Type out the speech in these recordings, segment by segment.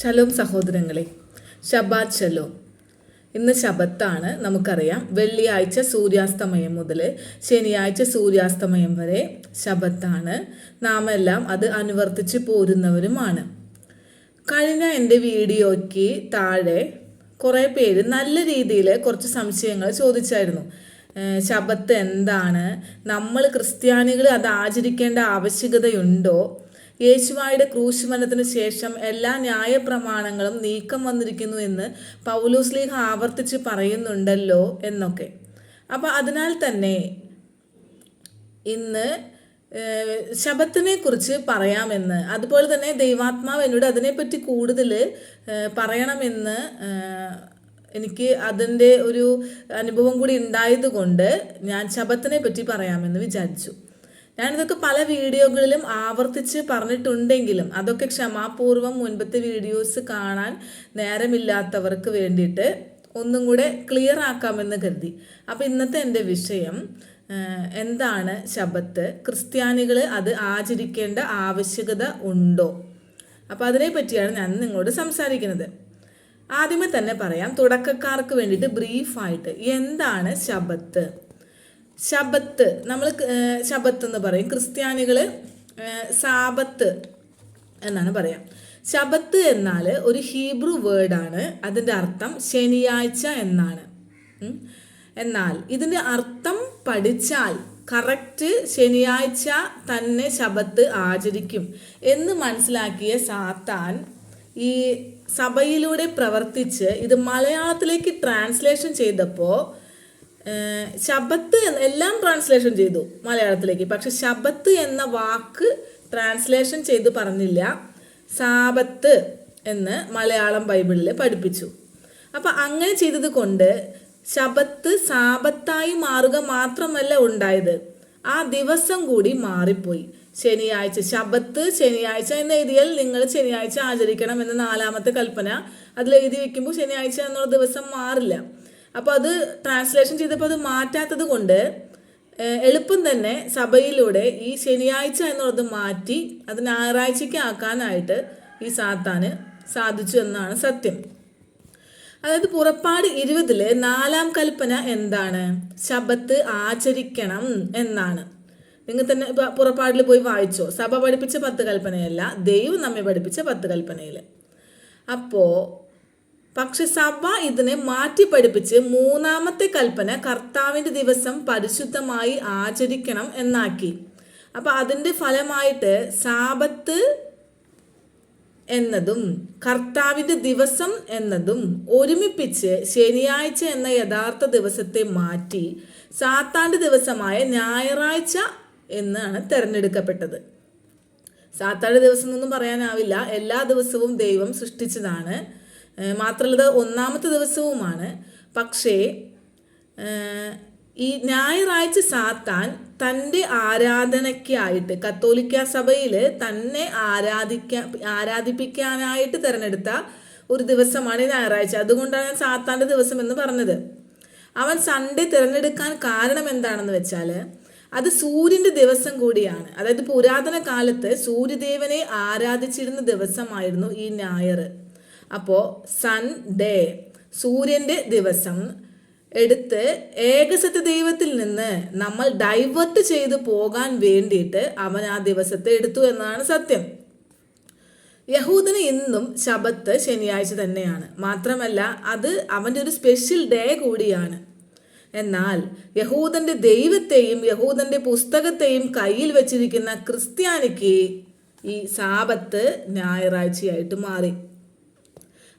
Shalom സഹോദരങ്ങളെ ഷബാത് shalom. ഇന്ന് ശബത്താണ് നമുക്കറിയാം. വെള്ളിയാഴ്ച സൂര്യാസ്തമയം മുതൽ ശനിയാഴ്ച സൂര്യാസ്തമയം വരെ ശബത്താണ്. നാം എല്ലാം അത് അനുവർത്തിച്ച് പോരുന്നവരുമാണ്. കഴിഞ്ഞ എന്റെ വീഡിയോയ്ക്ക് താഴെ കുറേ പേര് നല്ല രീതിയിൽ കുറച്ച് സംശയങ്ങൾ ചോദിച്ചായിരുന്നു. ശബത്ത് എന്താണ്? നമ്മൾ ക്രിസ്ത്യാനികൾ അത് ആചരിക്കേണ്ട ആവശ്യകതയുണ്ടോ? യേശുവായുടെ ക്രൂശുമരണത്തിന് ശേഷം എല്ലാ ന്യായ പ്രമാണങ്ങളും നീക്കം വന്നിരിക്കുന്നു എന്ന് പൗലോസ്ലീഹ ആവർത്തിച്ച് പറയുന്നുണ്ടല്ലോ എന്നൊക്കെ. അപ്പം അതിനാൽ തന്നെ ഇന്ന് ശബത്തിനെ കുറിച്ച് പറയാമെന്ന് അതുപോലെ തന്നെ ദൈവാത്മാവ് എന്നോട് അതിനെപ്പറ്റി കൂടുതൽ പറയണമെന്ന് എനിക്ക് അതിന്റെ ഒരു അനുഭവം കൂടി ഉണ്ടായതുകൊണ്ട് ഞാൻ ശബത്തിനെ പറ്റി പറയാമെന്ന് വിചാരിച്ചു. ഞാനിതൊക്കെ പല വീഡിയോകളിലും ആവർത്തിച്ച് പറഞ്ഞിട്ടുണ്ടെങ്കിലും അതൊക്കെ ക്ഷമാപൂർവം മുൻപത്തെ വീഡിയോസ് കാണാൻ നേരമില്ലാത്തവർക്ക് വേണ്ടിയിട്ട് ഒന്നും കൂടെ ക്ലിയർ ആക്കാമെന്ന് കരുതി. അപ്പോൾ ഇന്നത്തെ എന്റെ വിഷയം എന്താണ് ശബത്ത്? ക്രിസ്ത്യാനികൾ അത് ആചരിക്കേണ്ട ആവശ്യകത ഉണ്ടോ? അപ്പോൾ അതിനെ പറ്റിയാണ് ഞാൻ നിങ്ങളോട് സംസാരിക്കുന്നത്. ആദ്യമേ തന്നെ പറയാം തുടക്കക്കാർക്ക് വേണ്ടിയിട്ട് ബ്രീഫായിട്ട് എന്താണ് ശബത്ത്? ശബത്ത് നമ്മൾ ശബത്ത് എന്ന് പറയും. ക്രിസ്ത്യാനികൾ സാബത്ത് എന്നാണ് പറയാം. ശബത്ത് എന്നാൽ ഒരു ഹീബ്രു വേർഡാണ്. അതിന്റെ അർത്ഥം ശനിയാഴ്ച എന്നാണ്. എന്നാൽ ഇതിന്റെ അർത്ഥം പഠിച്ചാൽ കറക്റ്റ് ശനിയാഴ്ച തന്നെ ശബത്ത് ആചരിക്കും എന്ന് മനസ്സിലാക്കിയ സാത്താൻ ഈ സഭയിലൂടെ പ്രവർത്തിച്ച് ഇത് മലയാളത്തിലേക്ക് ട്രാൻസ്ലേഷൻ ചെയ്തപ്പോൾ ശബത്ത് എല്ലാം ട്രാൻസ്ലേഷൻ ചെയ്തു മലയാളത്തിലേക്ക്. പക്ഷെ ശബത്ത് എന്ന വാക്ക് ട്രാൻസ്ലേഷൻ ചെയ്ത് പറഞ്ഞില്ല. സാപത്ത് എന്ന് മലയാളം ബൈബിളിൽ പഠിപ്പിച്ചു. അപ്പം അങ്ങനെ ചെയ്തത് കൊണ്ട് ശബത്ത് സാപത്തായി മാറുക മാത്രമല്ല ഉണ്ടായത്. ആ ദിവസം കൂടി മാറിപ്പോയി. ശനിയാഴ്ച ശബത്ത് ശനിയാഴ്ച എന്ന് എഴുതിയാൽ നിങ്ങൾ ശനിയാഴ്ച ആചരിക്കണം എന്ന നാലാമത്തെ കൽപ്പന അതിൽ എഴുതി വെക്കുമ്പോൾ ശനിയാഴ്ച എന്നുള്ള ദിവസം മാറില്ല. അപ്പോൾ അത് ട്രാൻസ്ലേഷൻ ചെയ്തപ്പോൾ അത് മാറ്റാത്തത് കൊണ്ട് എളുപ്പം തന്നെ സഭയിലൂടെ ഈ ശനിയാഴ്ച എന്നുള്ളത് മാറ്റി അത് ഞായറാഴ്ചയ്ക്ക് ആക്കാനായിട്ട് ഈ സാത്താന് സാധിച്ചു എന്നാണ് സത്യം. അതായത് പുറപ്പാട് ഇരുപതിൽ നാലാം കൽപ്പന എന്താണ്? ശബത്ത് ആചരിക്കണം എന്നാണ്. നിങ്ങൾ തന്നെ പുറപ്പാടിൽ പോയി വായിച്ചോ? സഭ പഠിപ്പിച്ച പത്ത് കൽപ്പനയല്ല ദൈവം നമ്മെ പഠിപ്പിച്ച പത്ത് കൽപ്പനയിൽ അപ്പോൾ പക്ഷെ സഭ ഇതിനെ മാറ്റി പഠിപ്പിച്ച് മൂന്നാമത്തെ കൽപ്പന കർത്താവിന്റെ ദിവസം പരിശുദ്ധമായി ആചരിക്കണം എന്നാക്കി. അപ്പം അതിന്റെ ഫലമായിട്ട് സാപത്ത് എന്നതും കർത്താവിന്റെ ദിവസം എന്നതും ഒരുമിപ്പിച്ച് ശനിയാഴ്ച എന്ന യഥാർത്ഥ ദിവസത്തെ മാറ്റി സാത്താന്റെ ദിവസമായ ഞായറാഴ്ച എന്നാണ് തിരഞ്ഞെടുക്കപ്പെട്ടത്. സാത്താന്റെ ദിവസം എന്നൊന്നും പറയാനാവില്ല. എല്ലാ ദിവസവും ദൈവം സൃഷ്ടിച്ചതാണ്. മാത്രമല്ല ഒന്നാമത്തെ ദിവസവുമാണ്. പക്ഷേ ഈ ഞായറാഴ്ച സാത്താൻ തന്റെ ആരാധനയ്ക്കായിട്ട് കത്തോലിക്ക സഭയിൽ തന്നെ ആരാധിക്കാൻ ആരാധിപ്പിക്കാനായിട്ട് തിരഞ്ഞെടുത്ത ഒരു ദിവസമാണ് ഞായറാഴ്ച. അതുകൊണ്ടാണ് ഞാൻ സാത്താന്റെ ദിവസം എന്ന് പറഞ്ഞത്. അവൻ സൺഡേ തിരഞ്ഞെടുക്കാൻ കാരണം എന്താണെന്ന് വെച്ചാൽ അത് സൂര്യന്റെ ദിവസം കൂടിയാണ്. അതായത് പുരാതന കാലത്ത് സൂര്യദേവനെ ആരാധിച്ചിരുന്ന ദിവസമായിരുന്നു ഈ ഞായർ അപ്പോൾ സൺഡേ സൂര്യന്റെ ദിവസം. എടുത്ത് ഏകസത്യ ദൈവത്തിൽ നിന്ന് നമ്മൾ ഡൈവേർട്ട് ചെയ്തു പോകാൻ വേണ്ടിയിട്ട് അവൻ ആ ദിവസത്തെ എടുത്തു എന്നതാണ് സത്യം. യഹൂദന് ഇന്നും ശബത്ത് ശനിയാഴ്ച തന്നെയാണ്. മാത്രമല്ല അത് അവന്റെ ഒരു സ്പെഷ്യൽ ഡേ കൂടിയാണ്. എന്നാൽ യഹൂദന്റെ ദൈവത്തെയും യഹൂദന്റെ പുസ്തകത്തെയും കയ്യിൽ വെച്ചിരിക്കുന്ന ക്രിസ്ത്യാനിക്ക് ഈ സാപത്ത് ഞായറാഴ്ചയായിട്ട് മാറി.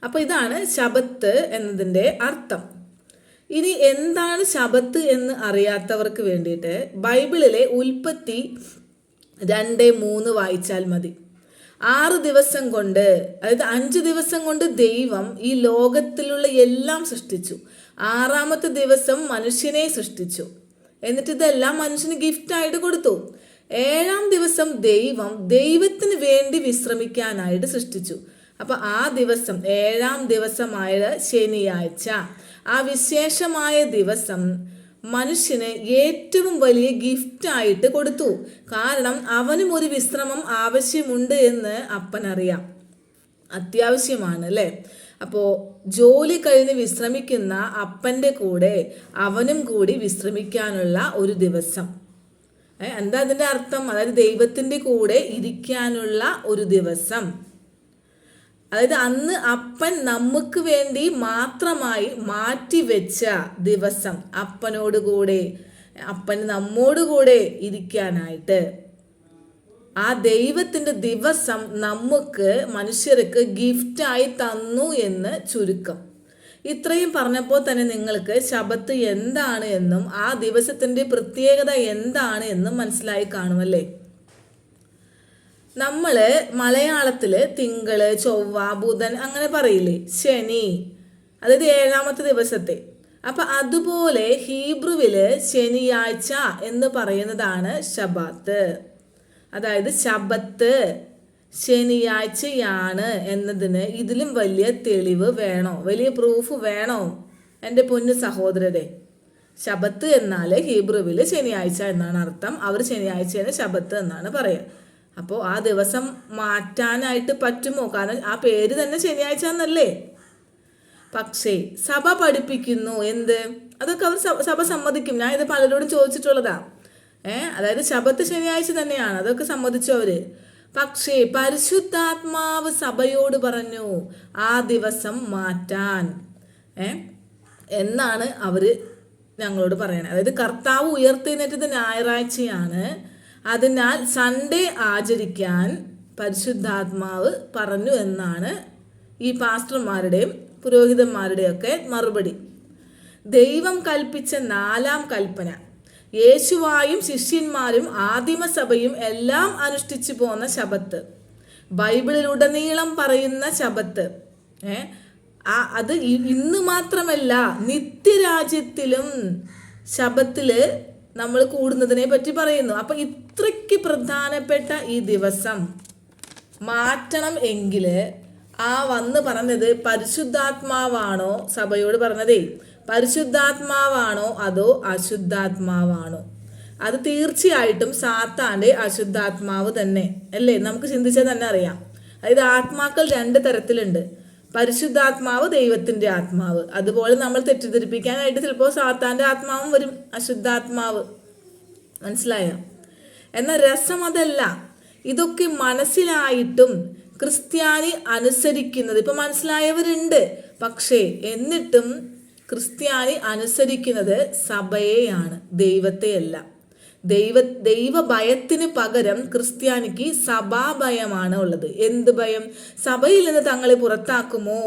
അപ്പോൾ ഇതാണ് ശബത്ത് എന്നതിന്റെ അർത്ഥം. ഇനി എന്താണ് ശബത്ത് എന്ന് അറിയാത്തവർക്ക് വേണ്ടിയിട്ട് ബൈബിളിലെ ഉൽപ്പത്തി രണ്ട് മൂന്ന് വായിച്ചാൽ മതി. ആറ് ദിവസം കൊണ്ട് അതായത് അഞ്ച് ദിവസം കൊണ്ട് ദൈവം ഈ ലോകത്തിലുള്ള എല്ലാം സൃഷ്ടിച്ചു. ആറാമത്തെ ദിവസം മനുഷ്യനെ സൃഷ്ടിച്ചു. എന്നിട്ട് ഇതെല്ലാം മനുഷ്യന് ഗിഫ്റ്റായിട്ട് കൊടുത്തു. ഏഴാം ദിവസം ദൈവം ദൈവത്തിന് വേണ്ടി വിശ്രമിക്കാനായിട്ട് സൃഷ്ടിച്ചു. അപ്പൊ ആ ദിവസം ഏഴാം ദിവസമായ ശനിയാഴ്ച. ആ വിശേഷമായ ദിവസം മനുഷ്യന് ഏറ്റവും വലിയ ഗിഫ്റ്റ് ആയിട്ട് കൊടുത്തു. കാരണം അവനും ഒരു വിശ്രമം ആവശ്യമുണ്ട് എന്ന് അപ്പനറിയാം. അത്യാവശ്യമാണ് അല്ലേ? അപ്പോൾ ജോലി കഴിഞ്ഞ് വിശ്രമിക്കുന്ന അപ്പന്റെ കൂടെ അവനും കൂടി വിശ്രമിക്കാനുള്ള ഒരു ദിവസം. എന്താ അതിന്റെ അർത്ഥം? അതായത് ദൈവത്തിന്റെ കൂടെ ഇരിക്കാനുള്ള ഒരു ദിവസം. അതായത് അന്ന് അപ്പൻ നമുക്ക് വേണ്ടി മാത്രമായി മാറ്റിവെച്ച ദിവസം അപ്പനോട് കൂടെ അപ്പൻ നമ്മോട് കൂടെ ഇരിക്കാനായിട്ട്. ആ ദൈവത്തിന്റെ ദിവസം നമുക്ക് മനുഷ്യർക്ക് ഗിഫ്റ്റായി തന്നു എന്ന് ചുരുക്കം. ഇത്രയും പറഞ്ഞപ്പോൾ തന്നെ നിങ്ങൾക്ക് ശബത്ത് എന്താണ് എന്നും ആ ദിവസത്തിന്റെ പ്രത്യേകത എന്താണ് എന്നും മനസ്സിലായി കാണുമല്ലേ നമ്മൾ മലയാളത്തിൽ തിങ്കൾ ചൊവ്വ ബുധൻ അങ്ങനെ പറയില്ലേ? ശനി. അതായത് ഏഴാമത്തെ ദിവസത്തെ. അപ്പൊ അതുപോലെ ഹീബ്രുവിൽ ശനിയാഴ്ച എന്ന് പറയുന്നതാണ് ശബാത്ത്. അതായത് ശബത്ത് ശനിയാഴ്ചയാണ് എന്നതിന് ഇതിലും വലിയ തെളിവ് വേണോ? വലിയ പ്രൂഫ് വേണോ? എന്റെ പൊന്നു സഹോദരരെ. ശബത്ത് എന്നാൽ ഹീബ്രുവിൽ ശനിയാഴ്ച എന്നാണ് അർത്ഥം. അവർ ശനിയാഴ്ചയാണ് ശബത്ത് എന്നാണ് പറയുക അപ്പോൾ ആ ദിവസം മാറ്റാനായിട്ട് പറ്റുമോ? കാരണം ആ പേര് തന്നെ ശനിയാഴ്ച എന്നല്ലേ പക്ഷേ സഭ പഠിപ്പിക്കുന്നു. എന്ത്? അതൊക്കെ അവർ സഭ- സമ്മതിക്കും. ഞാൻ ഇത് പലരോടും ചോദിച്ചിട്ടുള്ളതാ. ഏ അതായത് ശബത്ത് ശനിയാഴ്ച തന്നെയാണ്. അതൊക്കെ സമ്മതിച്ചു അവർ. പക്ഷേ പരിശുദ്ധാത്മാവ് സഭയോട് പറഞ്ഞു ആ ദിവസം മാറ്റാൻ. ഏ എന്നാണ് അവർ ഞങ്ങളോട് പറയണത് അതായത് കർത്താവ് ഉയർത്തെഴുന്നേറ്റത് ഞായറാഴ്ചയാണ്. അതിനാൽ സൺഡേ ആചരിക്കാൻ പരിശുദ്ധാത്മാവ് പറഞ്ഞു എന്നാണ് ഈ പാസ്റ്റർമാരുടെയും പുരോഹിതന്മാരുടെയൊക്കെ മറുപടി. ദൈവം കൽപ്പിച്ച നാലാം കൽപ്പന. യേശുവായും ശിഷ്യന്മാരും ആദിമസഭയും എല്ലാം അനുഷ്ഠിച്ചു പോന്ന ശബത്ത്. ബൈബിളിലുടനീളം പറയുന്ന ശബത്ത്. ഏ ആ അത് ഇന്ന് മാത്രമല്ല നിത്യരാജ്യത്തിലും ശബത്തിൽ നമ്മൾ കൂടുന്നതിനെ പറ്റി പറയുന്നു. അപ്പൊ ഇത്രയ്ക്ക് പ്രധാനപ്പെട്ട ഈ ദിവസം മാറ്റണം എങ്കിൽ ആ വന്ന് പറഞ്ഞത് പരിശുദ്ധാത്മാവാണോ സഭയോട് പറഞ്ഞതേ? പരിശുദ്ധാത്മാവാണോ അതോ അശുദ്ധാത്മാവാണോ? അത് തീർച്ചയായിട്ടും സാത്താന്റെ അശുദ്ധാത്മാവ് തന്നെ. അല്ലേ? നമുക്ക് ചിന്തിച്ചാൽ തന്നെ അറിയാം. അതായത് ആത്മാക്കൾ രണ്ട് തരത്തിലുണ്ട്. പരിശുദ്ധാത്മാവ് ദൈവത്തിന്റെ ആത്മാവ്. അതുപോലെ നമ്മൾ തെറ്റിദ്ധരിപ്പിക്കാനായിട്ട് ചിലപ്പോൾ സാത്താന്റെ ആത്മാവും വരും അശുദ്ധാത്മാവ്. മനസ്സിലായോ? എന്നാൽ രസം അതല്ല. ഇതൊക്കെ മനസ്സിലായിട്ടും ക്രിസ്ത്യാനി അനുസരിക്കുന്നത്. ഇപ്പൊ മനസ്സിലായവരുണ്ട്. പക്ഷേ എന്നിട്ടും ക്രിസ്ത്യാനി അനുസരിക്കുന്നത് സഭയെയാണ് ദൈവത്തെയല്ല. ദൈവ ദൈവഭയത്തിന് പകരം ക്രിസ്ത്യാനിക്ക് സഭാഭയമാണ് ഉള്ളത്. എന്ത് ഭയം? സഭയിൽ നിന്ന് തങ്ങളെ പുറത്താക്കുമോ?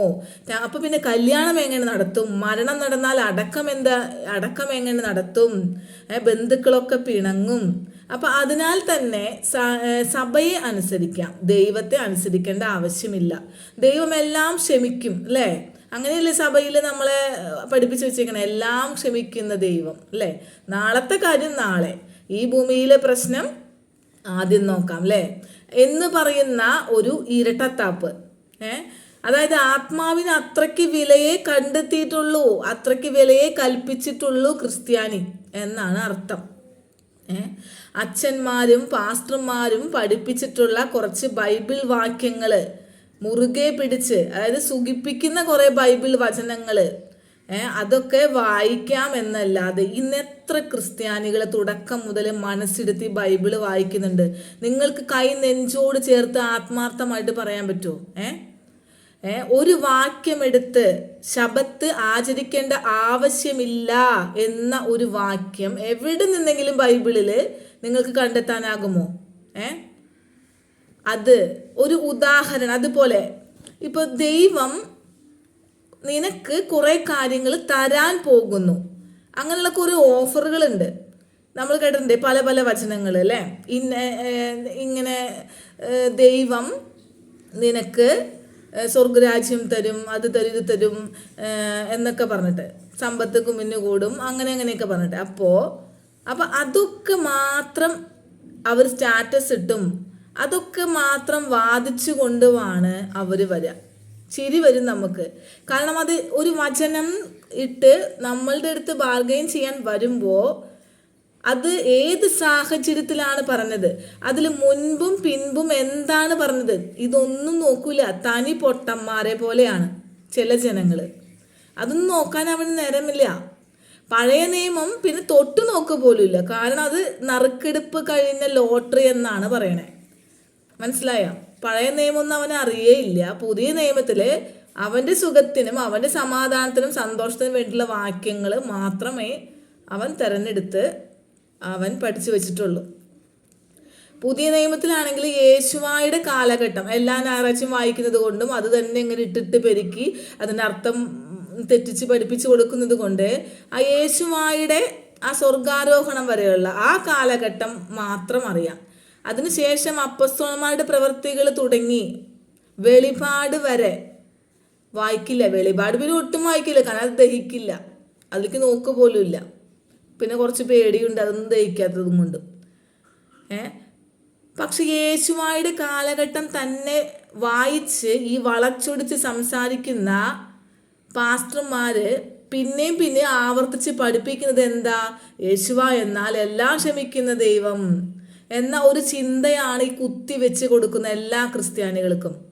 അപ്പൊ പിന്നെ കല്യാണം എങ്ങനെ നടത്തും? മരണം നടന്നാൽ അടക്കം എന്താ അടക്കം എങ്ങനെ നടത്തും? ബന്ധുക്കളൊക്കെ പിണങ്ങും. അപ്പൊ അതിനാൽ തന്നെ സഭയെ അനുസരിക്കാം. ദൈവത്തെ അനുസരിക്കേണ്ട ആവശ്യമില്ല. ദൈവമെല്ലാം ക്ഷമിക്കും അല്ലേ? അങ്ങനെയല്ലേ സഭയിൽ നമ്മളെ പഠിപ്പിച്ചു വെച്ചേക്കണേ? എല്ലാം ക്ഷമിക്കുന്ന ദൈവം അല്ലേ? നാളത്തെ കാര്യം നാളെ. ഈ ഭൂമിയിലെ പ്രശ്നം ആദ്യം നോക്കാം അല്ലേ എന്ന് പറയുന്ന ഒരു ഇരട്ടത്താപ്പ് ഏ? അതായത് ആത്മാവിന് അത്രയ്ക്ക് വിലയെ കണ്ടെത്തിയിട്ടുള്ളൂ അത്രയ്ക്ക് വിലയെ കൽപ്പിച്ചിട്ടുള്ളൂ ക്രിസ്ത്യാനി എന്നാണ് അർത്ഥം അച്ഛന്മാരും പാസ്റ്റർമാരും പഠിപ്പിച്ചിട്ടുള്ള കുറച്ച് ബൈബിൾ വാക്യങ്ങൾ മുറുകെ പിടിച്ച് അതായത് സുഖിപ്പിക്കുന്ന കുറേ ബൈബിൾ വചനങ്ങൾ അതൊക്കെ വായിക്കാം എന്നല്ലാതെ ഇന്ന് എത്ര ക്രിസ്ത്യാനികൾ തുടക്കം മുതൽ മനസ്സിരുത്തി ബൈബിൾ വായിക്കുന്നുണ്ട്. നിങ്ങൾക്ക് കൈ നെഞ്ചോട് ചേർത്ത് ആത്മാർത്ഥമായിട്ട് പറയാൻ പറ്റുമോ ഏ? ഏ, ഒരു വാക്യമെടുത്ത് ശബത്ത് ആചരിക്കേണ്ട ആവശ്യമില്ല എന്ന ഒരു വാക്യം എവിടെ നിന്നെങ്കിലും ബൈബിളിൽ നിങ്ങൾക്ക് കണ്ടെത്താനാകുമോ? ഏ? അത് ഒരു ഉദാഹരണം അതുപോലെ ഇപ്പൊ ദൈവം നിനക്ക് കുറെ കാര്യങ്ങൾ തരാൻ പോകുന്നു. അങ്ങനെയുള്ള കുറെ ഓഫറുകളുണ്ട്. നമ്മൾ കേട്ടിട്ടുണ്ട് പല പല വചനങ്ങൾ അല്ലേ? ഇന്ന ഇങ്ങനെ ദൈവം നിനക്ക് സ്വർഗരാജ്യം തരും അത് തരും ഇത് തരും എന്നൊക്കെ പറഞ്ഞിട്ട് സമ്പത്ത് കുമിഞ്ഞു കൂടും അങ്ങനെ അങ്ങനെയൊക്കെ പറഞ്ഞിട്ട്. അപ്പോൾ അപ്പം അതൊക്കെ മാത്രം അവർ സ്റ്റാറ്റസ് ഇട്ടും. അതൊക്കെ മാത്രം വാദിച്ചു കൊണ്ടുമാണ് അവർ വരിക ചിരി വരും നമുക്ക്. കാരണം അത് ഒരു വചനം ഇട്ട് നമ്മളുടെ അടുത്ത് ബാർഗെയിൻ ചെയ്യാൻ വരുമ്പോൾ അത് ഏത് സാഹചര്യത്തിലാണ് പറഞ്ഞത്? അതിൽ മുൻപും പിൻപും എന്താണ് പറഞ്ഞത്? ഇതൊന്നും നോക്കൂല. തനി പൊട്ടന്മാരെ പോലെയാണ് ചില ജനങ്ങൾ അതൊന്നും നോക്കാൻ അവന് നേരമില്ല. പഴയ നിയമം പിന്നെ തൊട്ടു നോക്ക പോലുമില്ല. കാരണം അത് നറുക്കെടുപ്പ് കഴിഞ്ഞ ലോട്ടറി എന്നാണ് പറയണേ. മനസ്സിലായോ? പഴയ നിയമമൊന്നും അവൻ അറിയേയില്ല. പുതിയ നിയമത്തിൽ അവന്റെ സുഖത്തിനും അവന്റെ സമാധാനത്തിനും സന്തോഷത്തിനും വേണ്ടിയുള്ള വാക്യങ്ങൾ മാത്രമേ അവൻ തിരഞ്ഞെടുത്ത് അവൻ പഠിച്ചു വെച്ചിട്ടുള്ളൂ. പുതിയ നിയമത്തിലാണെങ്കിൽ യേശുവായുടെ കാലഘട്ടം എല്ലാ ഞായറാഴ്ചയും വായിക്കുന്നത് കൊണ്ടും അത് തന്നെ ഇങ്ങനെ ഇട്ടിട്ട് പെരുക്കി അതിന്റെ അർത്ഥം തെറ്റിച്ച് പഠിപ്പിച്ചു കൊടുക്കുന്നത് കൊണ്ട് ആ യേശുവായുടെ ആ സ്വർഗാരോഹണം വരെയുള്ള ആ കാലഘട്ടം മാത്രം അറിയാം. അതിനുശേഷം അപ്പസ്തോന്മാരുടെ പ്രവൃത്തികൾ തുടങ്ങി. വെളിപാട് വരെ. വായിക്കില്ല. വെളിപാട് പിന്നെ ഒട്ടും വായിക്കില്ല. കാരണം അത് ദഹിക്കില്ല. അതിലേക്ക് നോക്ക് പോലും ഇല്ല. പിന്നെ കുറച്ച് പേടിയുണ്ട്. അതൊന്നും ദഹിക്കാത്തതും കൊണ്ട്. ഏ? പക്ഷെ യേശുവായുടെ കാലഘട്ടം തന്നെ വായിച്ച് ഈ വളച്ചൊടിച്ച് സംസാരിക്കുന്ന പാസ്റ്റർമാര് പിന്നെയും പിന്നെ ആവർത്തിച്ച് പഠിപ്പിക്കുന്നത് എന്താ? യേശുവ എന്നാൽ എല്ലാം ക്ഷമിക്കുന്ന ദൈവം. എന്ന ഒരു ചിന്തയാണ് ഈ കുത്തി വെച്ച് കൊടുക്കുന്ന എല്ലാ ക്രിസ്ത്യാനികൾക്കും.